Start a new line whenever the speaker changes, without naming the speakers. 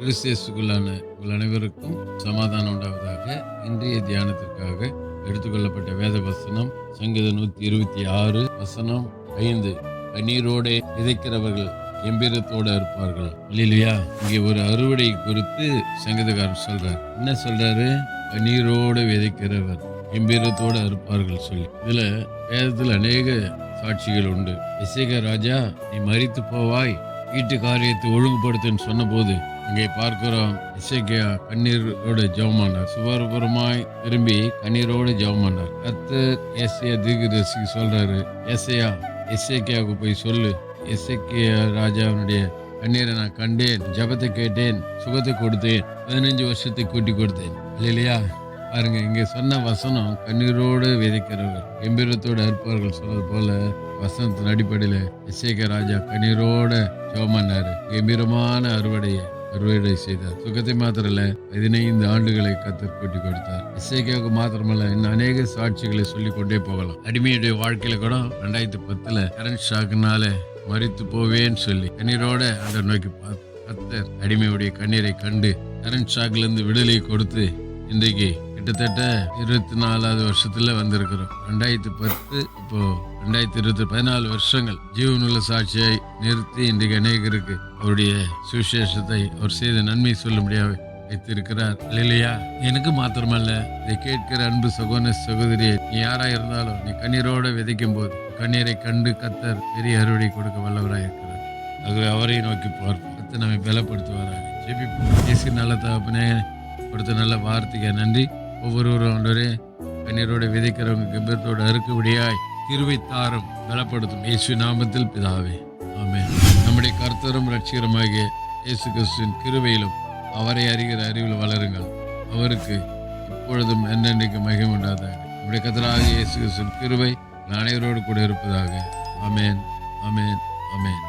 கிறிஸ்தியஸுக்குள்ளான உங்கள் அனைவருக்கும் சமாதானம் உண்டாவதாக இன்றைய தியானத்திற்காக எடுத்துக்கொள்ளப்பட்ட வேத வசனம் சங்கீதம் நூத்தி இருபத்தி ஆறு வசனம் ஐந்து. கண்ணீரோടെ விதைக்கிறவர்கள் கம்பீரத்தோட இருப்பார்கள். இல்லையா இங்கே ஒரு அறுவடை குறித்து சங்கீதக்காரர் சொல்றார். என்ன சொல்றாரு? கண்ணீரோட விதைக்கிறவர் கம்பீரத்தோட இருப்பார்கள் சொல்லி. இதுல வேதத்தில் அநேக சாட்சிகள் உண்டு. இசைக ராஜா நீ மறித்து போவாய் வீட்டு காரியத்தை ஒழுங்குபடுத்துன்னு சொன்னபோது அங்கே பார்க்கிறோம் இசைக்கியா கண்ணீரோடு ஜெபமானார். சுவரபுரமாய் திரும்பி கண்ணீரோட ஜெபமானார். கத்து ஏசையா தீர்க்கதரிசிக்கு சொல்றாரு எஸ்ஐயா இசைக்கியாவுக்கு போய் சொல்லு. இசைக்கியா ராஜாவினுடைய கண்ணீரை நான் கண்டேன் ஜெபத்தை கேட்டேன் சுகத்தை கொடுத்தேன் பதினஞ்சு வருஷத்தை கூட்டி கொடுத்தேன். இல்லையா பாருங்க இங்க சொன்ன வசனம் கண்ணீரோடு விதைக்கிறவர். கம்பீரத்தோடு அறுப்பவர்கள் சொன்னது போல வசனத்தின் அடிப்படையில் இசைக்க ராஜா கண்ணீரோட ஜோமன்னாரு கம்பீரமான அறுவடையை அறுவடை செய்தார். சுகத்தை மாத்திரல பதினைந்து ஆண்டுகளை கத்தர் கூட்டி கொடுத்தார். இசைக்காவுக்கு மாத்திரமல்ல இன்னும் அநேக சாட்சிகளை சொல்லி கொண்டே போகலாம். அடிமையுடைய வாழ்க்கையில கூட ரெண்டாயிரத்தி பத்துல கரண்ட் ஷாக்குனால மறித்து போவேன்னு சொல்லி கண்ணீரோட அந்த நோக்கி பார்த்து கத்தர் அடிமையுடைய கண்ணீரை கண்டு கரண்ட் ஷாக்ல இருந்து விடுதலை கொடுத்து இன்றைக்கு கிட்டத்தட்ட இருபத்தி நாலாவது வருஷத்துல வந்திருக்கிறோம். ரெண்டாயிரத்தி பத்து இப்போ ரெண்டாயிரத்தி இருபத்தி பதினாலு வருஷங்கள் ஜீவனுள்ள சாட்சியை நிறுத்தி இன்றைக்கு அநேகருக்கு அவருடைய சுவிசேஷத்தை அவர் செய்த நன்மை சொல்லும்படியாக வைத்திருக்கிறார். இல்லையா? எனக்கு மாத்திரமல்ல இதை கேட்கிற அன்பு சகோதர சகோதரியை நீ யாரா இருந்தாலும் நீ கண்ணீரோட விதைக்கும் போது கண்ணீரை கண்டு கத்தர் பெரிய அறுவடை கொடுக்க வல்லவராக இருக்கிறார். ஆகவே அவரை நோக்கி பார்ப்போம். நம்மை பலப்படுத்துவாராக. ஜெபிப்போம். இயேசு நல்ல தகப்பனே கொடுத்த நல்ல வார்த்தைக்கு நன்றி. ஒவ்வொருவரும் ஆண்டவரே கண்ணீரோடு விதைக்கிறவங்க கம்பீரத்தோட அறுக்குபடியாய் கிருவை தாரும் பலப்படுத்தும் இயேசு நாமத்தில் பிதாவே. ஆமே நம்முடைய கர்த்தரும் ரட்சிகரமாகிய இயேசு கிறிஸ்துவின் கிருவையிலும் அவரை அறிகிற அறிவில் வளருங்கள். அவருக்கு இப்பொழுதும் என்னென்றைக்கு மகிமை உண்டாதாக நம்முடைய கத்தராக இயேசு கிறிஸ்துவின் கிருவை அனைவரோடு கூட இருப்பதாக. அமேன் அமேன் அமேன்